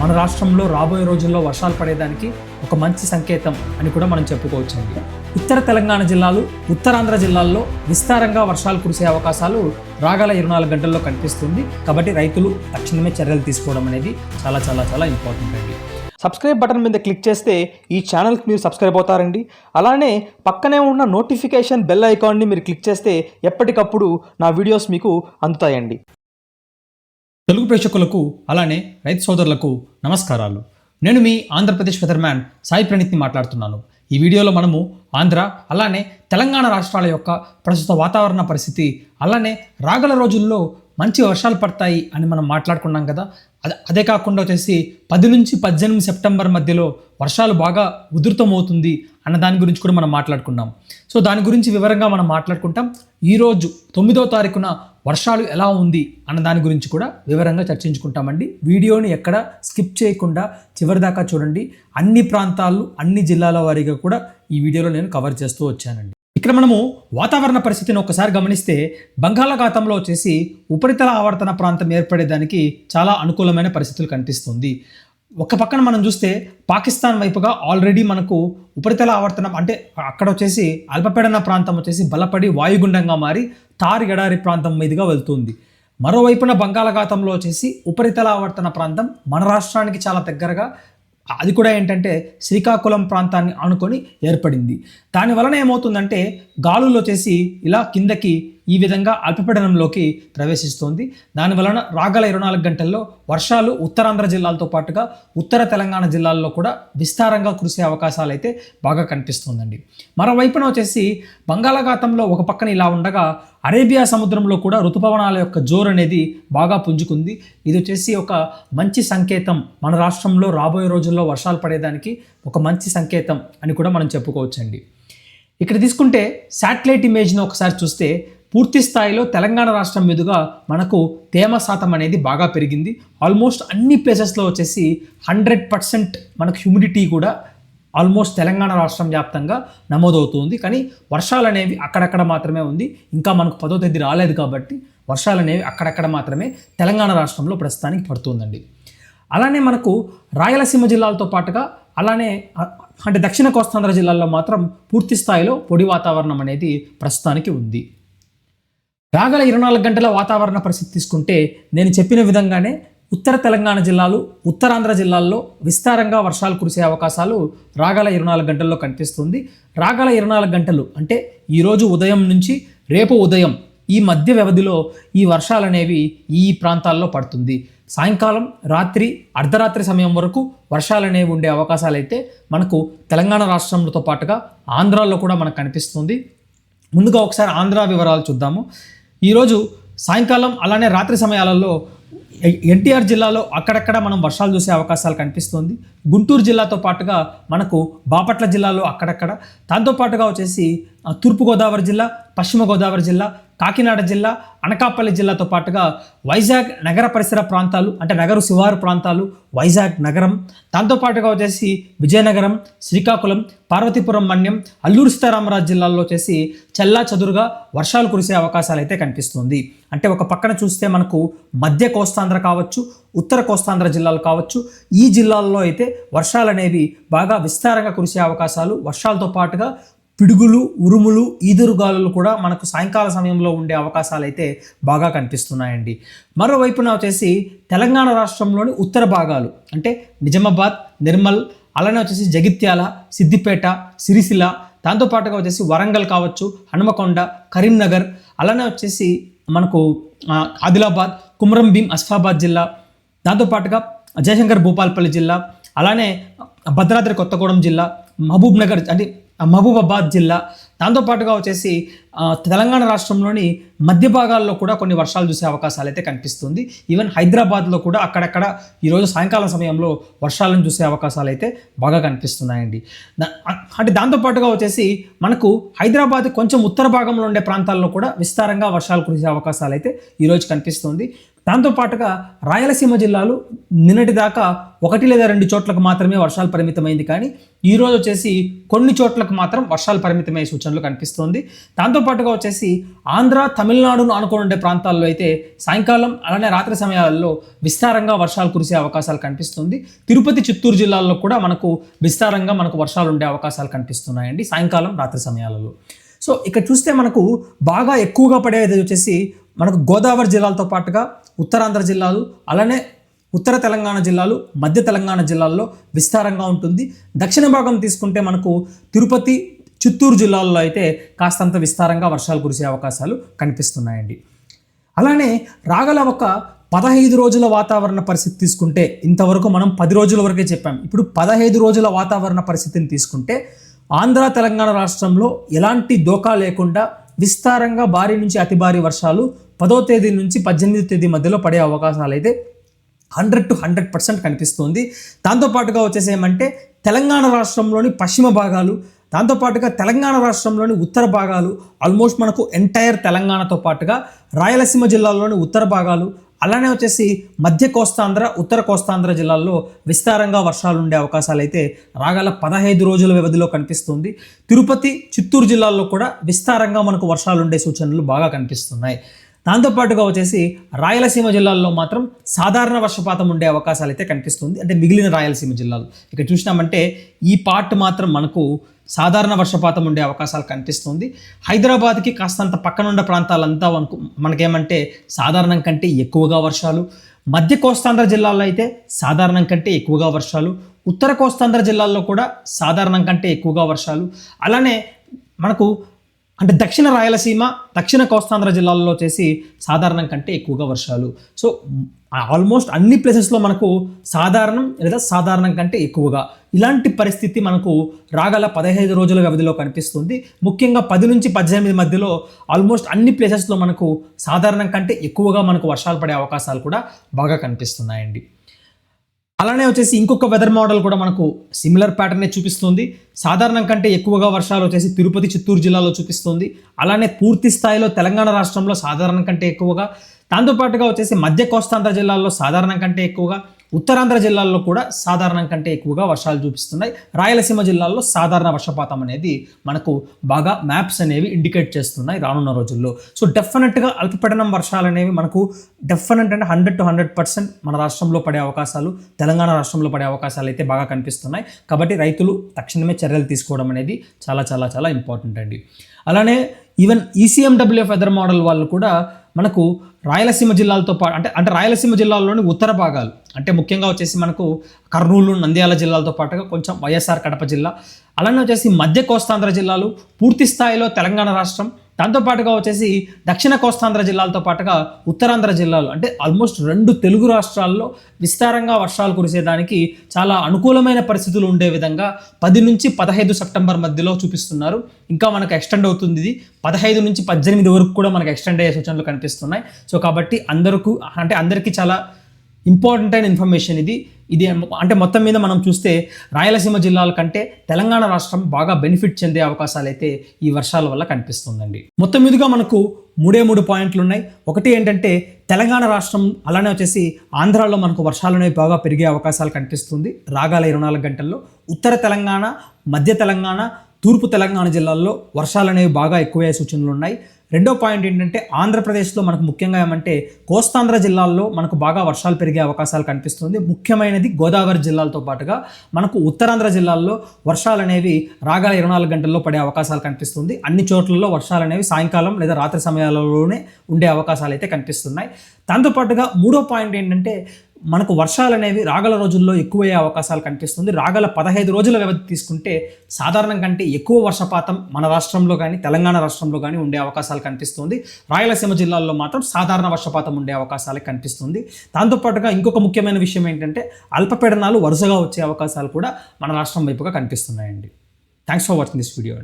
మన రాష్ట్రంలో రాబోయే రోజుల్లో వర్షాలు పడేదానికి ఒక మంచి సంకేతం అని కూడా మనం చెప్పుకోవచ్చండి. ఉత్తర తెలంగాణ జిల్లాలు ఉత్తరాంధ్ర జిల్లాల్లో విస్తారంగా వర్షాలు కురిసే అవకాశాలు రాగల ఇరవై నాలుగు గంటల్లో కనిపిస్తుంది. కాబట్టి రైతులు తక్షణమే చర్యలు తీసుకోవడం అనేది చాలా చాలా చాలా ఇంపార్టెంట్ అండి. సబ్స్క్రైబ్ బటన్ మీద క్లిక్ చేస్తే ఈ ఛానల్కి మీరు సబ్స్క్రైబ్ అవుతారండి. అలానే పక్కనే ఉన్న నోటిఫికేషన్ బెల్ ఐకాన్ని మీరు క్లిక్ చేస్తే ఎప్పటికప్పుడు నా వీడియోస్ మీకు అందుతాయండి. తెలుగు ప్రేక్షకులకు అలానే రైతు సోదరులకు నమస్కారాలు. నేను మీ ఆంధ్రప్రదేశ్ వెదర్మ్యాన్ సాయి ప్రణీత్ని మాట్లాడుతున్నాను. ఈ వీడియోలో మనము ఆంధ్ర అలానే తెలంగాణ రాష్ట్రాల యొక్క ప్రస్తుత వాతావరణ పరిస్థితి అలానే రాగల రోజుల్లో మంచి వర్షాలు పడతాయి అని మనం మాట్లాడుకున్నాం కదా. అదే అదే కాకుండా వచ్చేసి పది నుంచి పద్దెనిమిది సెప్టెంబర్ మధ్యలో వర్షాలు బాగా ఉధృతమవుతుంది అన్న దాని గురించి కూడా మనం మాట్లాడుకున్నాం. సో దాని గురించి వివరంగా మనం మాట్లాడుకుంటాం. ఈరోజు తొమ్మిదో తారీఖున వర్షాలు ఎలా ఉంది అన్న దాని గురించి కూడా వివరంగా చర్చించుకుంటామండి. వీడియోని ఎక్కడ స్కిప్ చేయకుండా చివరి దాకా చూడండి. అన్ని ప్రాంతాలు అన్ని జిల్లాల వారీగా కూడా ఈ వీడియోలో నేను కవర్ చేస్తూ వచ్చానండి. ఇక్కడ మనము వాతావరణ పరిస్థితిని ఒకసారి గమనిస్తే బంగాళాఖాతంలో వచ్చేసి ఉపరితల ఆవర్తన ప్రాంతం ఏర్పడేదానికి చాలా అనుకూలమైన పరిస్థితులు కనిపిస్తుంది. ఒక పక్కన మనం చూస్తే పాకిస్తాన్ వైపుగా ఆల్రెడీ మనకు ఉపరితల ఆవర్తనం అంటే అక్కడ వచ్చేసి అల్పపీడన ప్రాంతం వచ్చేసి బలపడి వాయుగుండంగా మారి తార్ ఎడారి ప్రాంతం మీదుగా వెళ్తుంది. మరోవైపున బంగాళాఖాతంలో వచ్చేసి ఉపరితల ఆవర్తన ప్రాంతం మన రాష్ట్రానికి చాలా దగ్గరగా అది కూడా ఏంటంటే శ్రీకాకుళం ప్రాంతాన్ని ఆనుకొని ఏర్పడింది. దాని వలన ఏమవుతుందంటే గాలుల్లో చేసి ఇలా కిందకి ఈ విధంగా అల్పపీడనంలోకి ప్రవేశిస్తోంది. దాని వలన రాగల ఇరవై నాలుగు గంటల్లో వర్షాలు ఉత్తరాంధ్ర జిల్లాలతో పాటుగా ఉత్తర తెలంగాణ జిల్లాల్లో కూడా విస్తారంగా కురిసే అవకాశాలు అయితే బాగా కనిపిస్తుందండి. మరోవైపున వచ్చేసి బంగాళాఖాతంలో ఒక పక్కన ఇలా ఉండగా అరేబియా సముద్రంలో కూడా ఋతుపవనాల యొక్క జోరు అనేది బాగా పుంజుకుంది. ఇది వచ్చేసి ఒక మంచి సంకేతం. మన రాష్ట్రంలో రాబోయే రోజుల్లో వర్షాలు పడేదానికి ఒక మంచి సంకేతం అని కూడా మనం చెప్పుకోవచ్చండి. ఇక్కడ తీసుకుంటే శాటిలైట్ ఇమేజ్ని ఒకసారి చూస్తే పూర్తి స్థాయిలో తెలంగాణ రాష్ట్రం మీదుగా మనకు తేమ శాతం అనేది బాగా పెరిగింది. ఆల్మోస్ట్ అన్ని ప్లేసెస్లో వచ్చేసి హండ్రెడ్ పర్సెంట్ మనకు హ్యూమిడిటీ కూడా ఆల్మోస్ట్ తెలంగాణ రాష్ట్రం వ్యాప్తంగా నమోదవుతుంది. కానీ వర్షాలు అనేవి అక్కడక్కడ మాత్రమే ఉంది. ఇంకా మనకు పదో తేదీ రాలేదు కాబట్టి వర్షాలు అనేవి అక్కడక్కడ మాత్రమే తెలంగాణ రాష్ట్రంలో ప్రస్తుతానికి పడుతుందండి. అలానే మనకు రాయలసీమ జిల్లాలతో పాటుగా అలానే అంటే దక్షిణ కోస్తాంధ్ర జిల్లాల్లో మాత్రం పూర్తి స్థాయిలో పొడి వాతావరణం అనేది ప్రస్తుతానికి ఉంది. రాగల ఇరవై నాలుగు గంటల వాతావరణ పరిస్థితి తీసుకుంటే నేను చెప్పిన విధంగానే ఉత్తర తెలంగాణ జిల్లాలు ఉత్తరాంధ్ర జిల్లాల్లో విస్తారంగా వర్షాలు కురిసే అవకాశాలు రాగల ఇరవై నాలుగు గంటల్లో కనిపిస్తుంది. రాగల ఇరవై నాలుగు గంటలు అంటే ఈరోజు ఉదయం నుంచి రేపు ఉదయం ఈ మధ్య వ్యవధిలో ఈ వర్షాలు అనేవి ఈ ప్రాంతాల్లో పడుతుంది. సాయంకాలం రాత్రి అర్ధరాత్రి సమయం వరకు వర్షాలు అనేవి ఉండే అవకాశాలు అయితే మనకు తెలంగాణ రాష్ట్రంతో పాటుగా ఆంధ్రాలో కూడా మనకు కనిపిస్తుంది. ముందుగా ఒకసారి ఆంధ్ర వివరాలు చూద్దాము. ఈరోజు సాయంకాలం అలానే రాత్రి సమయాలలో ఎ- ఎన్టీఆర్ జిల్లాలో అక్కడక్కడ మనం వర్షాలు చూసే అవకాశాలు కనిపిస్తుంది. గుంటూరు జిల్లాతో పాటుగా మనకు బాపట్ల జిల్లాలో అక్కడక్కడ. దాంతోపాటుగా వచ్చేసి తూర్పుగోదావరి జిల్లా పశ్చిమ గోదావరి జిల్లా కాకినాడ జిల్లా అనకాపల్లి జిల్లాతో పాటుగా వైజాగ్ నగర పరిసర ప్రాంతాలు అంటే నగరు శివారు ప్రాంతాలు వైజాగ్ నగరం. దాంతోపాటుగా వచ్చేసి విజయనగరం శ్రీకాకుళం పార్వతీపురం మన్యం అల్లూరు సీతారామరాజు జిల్లాల్లో వచ్చేసి చల్లా చదురుగా వర్షాలు కురిసే అవకాశాలు అయితే కనిపిస్తుంది. అంటే ఒక పక్కన చూస్తే మనకు మధ్య కోస్తాంధ్ర కావచ్చు ఉత్తర కోస్తాంధ్ర జిల్లాలు కావచ్చు ఈ జిల్లాల్లో అయితే వర్షాలు అనేవి బాగా విస్తారంగా కురిసే అవకాశాలు వర్షాలతో పాటుగా పిడుగులు ఉరుములు ఈదురుగాలులు కూడా మనకు సాయంకాల సమయంలో ఉండే అవకాశాలు అయితే బాగా కనిపిస్తున్నాయండి. మరోవైపున వచ్చేసి తెలంగాణ రాష్ట్రంలోని ఉత్తర భాగాలు అంటే నిజామాబాద్ నిర్మల్ అలానే వచ్చేసి జగిత్యాల సిద్దిపేట సిరిసిల దాంతోపాటుగా వచ్చేసి వరంగల్ కావచ్చు హనుమకొండ కరీంనగర్ అలానే వచ్చేసి మనకు ఆదిలాబాద్ కుమరం భీం అసిఫాబాద్ జిల్లా దాంతోపాటుగా జయశంకర్ భూపాల్పల్లి జిల్లా అలానే భద్రాద్రి కొత్తగూడెం జిల్లా మహబూబ్ నగర్ అంటే మహబూబాబాద్ జిల్లా దాంతోపాటుగా వచ్చేసి తెలంగాణ రాష్ట్రంలోని మధ్య భాగాల్లో కూడా కొన్ని వర్షాలు చూసే అవకాశాలు అయితే కనిపిస్తుంది. ఈవెన్ హైదరాబాద్లో కూడా అక్కడక్కడ ఈరోజు సాయంకాలం సమయంలో వర్షాలను చూసే అవకాశాలు అయితే బాగా కనిపిస్తున్నాయండి. అంటే దాంతోపాటుగా వచ్చేసి మనకు హైదరాబాద్ కొంచెం ఉత్తర భాగంలో ఉండే ప్రాంతాల్లో కూడా విస్తారంగా వర్షాలు కురిసే అవకాశాలు అయితే ఈరోజు కనిపిస్తుంది. దాంతోపాటుగా రాయలసీమ జిల్లాలు నిన్నటి దాకా ఒకటి లేదా రెండు చోట్లకు మాత్రమే వర్షాలు పరిమితమైంది కానీ ఈరోజు వచ్చేసి కొన్ని చోట్లకు మాత్రం వర్షాలు పరిమితమయ్యే సూచన సూచనలు కనిపిస్తోంది. దాంతోపాటుగా వచ్చేసి ఆంధ్ర తమిళనాడును ఆనుకొని ఉండే ప్రాంతాల్లో అయితే సాయంకాలం అలానే రాత్రి సమయాల్లో విస్తారంగా వర్షాలు కురిసే అవకాశాలు కనిపిస్తుంది. తిరుపతి చిత్తూరు జిల్లాల్లో కూడా మనకు విస్తారంగా మనకు వర్షాలు ఉండే అవకాశాలు కనిపిస్తున్నాయండి సాయంకాలం రాత్రి సమయాలలో. సో ఇక్కడ చూస్తే మనకు బాగా ఎక్కువగా పడేది వచ్చేసి మనకు గోదావరి జిల్లాలతో పాటుగా ఉత్తరాంధ్ర జిల్లాలు అలానే ఉత్తర తెలంగాణ జిల్లాలు మధ్య తెలంగాణ జిల్లాల్లో విస్తారంగా ఉంటుంది. దక్షిణ భాగం తీసుకుంటే మనకు తిరుపతి చిత్తూరు జిల్లాల్లో అయితే కాస్తంత విస్తారంగా వర్షాలు కురిసే అవకాశాలు కనిపిస్తున్నాయండి. అలానే రాగల ఒక పదహైదు రోజుల వాతావరణ పరిస్థితి తీసుకుంటే ఇంతవరకు మనం పది రోజుల వరకే చెప్పాం. ఇప్పుడు పదహైదు రోజుల వాతావరణ పరిస్థితిని తీసుకుంటే ఆంధ్ర తెలంగాణ రాష్ట్రంలో ఎలాంటి దోకా లేకుండా విస్తారంగా భారీ నుంచి అతి భారీ వర్షాలు పదో తేదీ నుంచి పద్దెనిమిది తేదీ మధ్యలో పడే అవకాశాలు అయితే హండ్రెడ్ టు హండ్రెడ్ పర్సెంట్ కనిపిస్తుంది. దాంతోపాటుగా వచ్చేసి ఏమంటే తెలంగాణ రాష్ట్రంలోని పశ్చిమ భాగాలు దాంతోపాటుగా తెలంగాణ రాష్ట్రంలోని ఉత్తర భాగాలు ఆల్మోస్ట్ మనకు ఎంటైర్ తెలంగాణతో పాటుగా రాయలసీమ జిల్లాలోని ఉత్తర భాగాలు అలానే వచ్చేసి మధ్య కోస్తాంధ్ర ఉత్తర కోస్తాంధ్ర జిల్లాల్లో విస్తారంగా వర్షాలు ఉండే అవకాశాలు అయితే రాగల పదహైదు రోజుల వ్యవధిలో కనిపిస్తుంది. తిరుపతి చిత్తూరు జిల్లాల్లో కూడా విస్తారంగా మనకు వర్షాలు ఉండే సూచనలు బాగా కనిపిస్తున్నాయి. దాంతోపాటుగా వచ్చేసి రాయలసీమ జిల్లాల్లో మాత్రం సాధారణ వర్షపాతం ఉండే అవకాశాలు అయితే కనిపిస్తుంది. అంటే మిగిలిన రాయలసీమ జిల్లాలు. ఇక్కడ చూసినామంటే ఈ పార్ట్ మాత్రం మనకు సాధారణ వర్షపాతం ఉండే అవకాశాలు కనిపిస్తుంది. హైదరాబాద్కి కాస్తంత పక్కనున్న ప్రాంతాలంతా మనకు మనకేమంటే సాధారణం కంటే ఎక్కువగా వర్షాలు. మధ్య కోస్తాంధ్ర జిల్లాల్లో అయితే సాధారణం కంటే ఎక్కువగా వర్షాలు. ఉత్తర కోస్తాంధ్ర జిల్లాల్లో కూడా సాధారణం కంటే ఎక్కువగా వర్షాలు. అలానే మనకు అంటే దక్షిణ రాయలసీమ దక్షిణ కోస్తాంధ్ర జిల్లాల్లో చేసి సాధారణం కంటే ఎక్కువగా వర్షాలు. సో ఆల్మోస్ట్ అన్ని ప్లేసెస్లో మనకు సాధారణం లేదా సాధారణం కంటే ఎక్కువగా. ఇలాంటి పరిస్థితి మనకు రాగల పదహైదు రోజుల వ్యవధిలో కనిపిస్తుంది. ముఖ్యంగా పది నుంచి పద్దెనిమిది మధ్యలో ఆల్మోస్ట్ అన్ని ప్లేసెస్లో మనకు సాధారణం కంటే ఎక్కువగా మనకు వర్షాలు పడే అవకాశాలు కూడా బాగా కనిపిస్తున్నాయండి. అలానే వచ్చేసి ఇంకొక వెదర్ మోడల్ కూడా మనకు సిమిలర్ ప్యాటర్నే చూపిస్తుంది. సాధారణం కంటే ఎక్కువగా వర్షాలు వచ్చేసి తిరుపతి చిత్తూరు జిల్లాలో చూపిస్తుంది. అలానే పూర్తి స్థాయిలో తెలంగాణ రాష్ట్రంలో సాధారణం కంటే ఎక్కువగా. దాంతోపాటుగా వచ్చేసి మధ్య కోస్తాంధ్ర జిల్లాల్లో సాధారణం కంటే ఎక్కువగా. ఉత్తరాంధ్ర జిల్లాల్లో కూడా సాధారణం కంటే ఎక్కువగా వర్షాలు చూపిస్తున్నాయి. రాయలసీమ జిల్లాల్లో సాధారణ వర్షపాతం అనేది మనకు బాగా మ్యాప్స్ అనేవి ఇండికేట్ చేస్తున్నాయి రానున్న రోజుల్లో. సో డెఫినెట్గా అల్పపీడనం వర్షాలు అనేవి మనకు డెఫినెట్ అంటే హండ్రెడ్ టు హండ్రెడ్ పర్సెంట్ మన రాష్ట్రంలో పడే అవకాశాలు తెలంగాణ రాష్ట్రంలో పడే అవకాశాలు అయితే బాగా కనిపిస్తున్నాయి. కాబట్టి రైతులు తక్షణమే చర్యలు తీసుకోవడం అనేది చాలా చాలా చాలా ఇంపార్టెంట్ అండి. అలానే ఈవెన్ ఈసీఎండబ్ల్యూఎఫ్ వెదర్ మోడల్ వాళ్ళు కూడా మనకు రాయలసీమ జిల్లాలతో పాటు అంటే అంటే రాయలసీమ జిల్లాల్లోని ఉత్తర భాగాలు అంటే ముఖ్యంగా వచ్చేసి మనకు కర్నూలు నంద్యాల జిల్లాలతో పాటుగా కొంచెం వైఎస్ఆర్ కడప జిల్లా. అలానే వచ్చేసి మధ్య కోస్తాంధ్ర జిల్లాలు పూర్తి స్థాయిలో తెలంగాణ రాష్ట్రం దాంతోపాటుగా వచ్చేసి దక్షిణ కోస్తాంధ్ర జిల్లాలతో పాటుగా ఉత్తరాంధ్ర జిల్లాలు అంటే ఆల్మోస్ట్ రెండు తెలుగు రాష్ట్రాల్లో విస్తారంగా వర్షాలు కురిసేదానికి చాలా అనుకూలమైన పరిస్థితులు ఉండే విధంగా పది నుంచి పదహైదు సెప్టెంబర్ మధ్యలో చూపిస్తున్నారు. ఇంకా మనకు ఎక్స్టెండ్ అవుతుంది ఇది. పదహైదు నుంచి పద్దెనిమిది వరకు కూడా మనకు ఎక్స్టెండ్ అయ్యే సూచనలు కనిపిస్తున్నాయి. సో కాబట్టి అందరికీ అంటే అందరికీ చాలా ఇంపార్టెంట్ అయిన ఇన్ఫర్మేషన్ ఇది. ఇది అంటే మొత్తం మీద మనం చూస్తే రాయలసీమ జిల్లాల కంటే తెలంగాణ రాష్ట్రం బాగా బెనిఫిట్ చెందే అవకాశాలు అయితే ఈ వర్షాల వల్ల కనిపిస్తుందండి. మొత్తం మీదుగా మనకు మూడే మూడు పాయింట్లు ఉన్నాయి. ఒకటి ఏంటంటే తెలంగాణ రాష్ట్రం అలానే వచ్చేసి ఆంధ్రాలో మనకు వర్షాలు అనేవి బాగా పెరిగే అవకాశాలు కనిపిస్తుంది. రాగాల ఇరవై నాలుగు గంటల్లో. ఉత్తర తెలంగాణ మధ్య తెలంగాణ తూర్పు తెలంగాణ జిల్లాల్లో వర్షాలు అనేవి బాగా ఎక్కువయ్యే సూచనలు ఉన్నాయి. రెండో పాయింట్ ఏంటంటే ఆంధ్రప్రదేశ్లో మనకు ముఖ్యంగా ఏమంటే కోస్తాంధ్ర జిల్లాల్లో మనకు బాగా వర్షాలు పెరిగే అవకాశాలు కనిపిస్తుంది. ముఖ్యమైనది గోదావరి జిల్లాలతో పాటుగా మనకు ఉత్తరాంధ్ర జిల్లాల్లో వర్షాలు అనేవి రాగాల ఇరవై నాలుగు గంటల్లో పడే అవకాశాలు కనిపిస్తుంది. అన్ని చోట్లలో వర్షాలు అనేవి సాయంకాలం లేదా రాత్రి సమయాలలోనే ఉండే అవకాశాలు అయితే కనిపిస్తున్నాయి. దాంతోపాటుగా మూడో పాయింట్ ఏంటంటే మనకు వర్షాలు అనేవి రాగల రోజుల్లో ఎక్కువయ్యే అవకాశాలు కనిపిస్తుంది. రాగల పదహైదు రోజుల వ్యవధి తీసుకుంటే సాధారణం కంటే ఎక్కువ వర్షపాతం మన రాష్ట్రంలో కానీ తెలంగాణ రాష్ట్రంలో కానీ ఉండే అవకాశాలు కనిపిస్తుంది. రాయలసీమ జిల్లాల్లో మాత్రం సాధారణ వర్షపాతం ఉండే అవకాశాలు కనిపిస్తుంది. దాంతోపాటుగా ఇంకొక ముఖ్యమైన విషయం ఏంటంటే అల్పపీడనాలు వరుసగా వచ్చే అవకాశాలు కూడా మన రాష్ట్రం వైపుగా కనిపిస్తున్నాయండి. Thanks for watching this video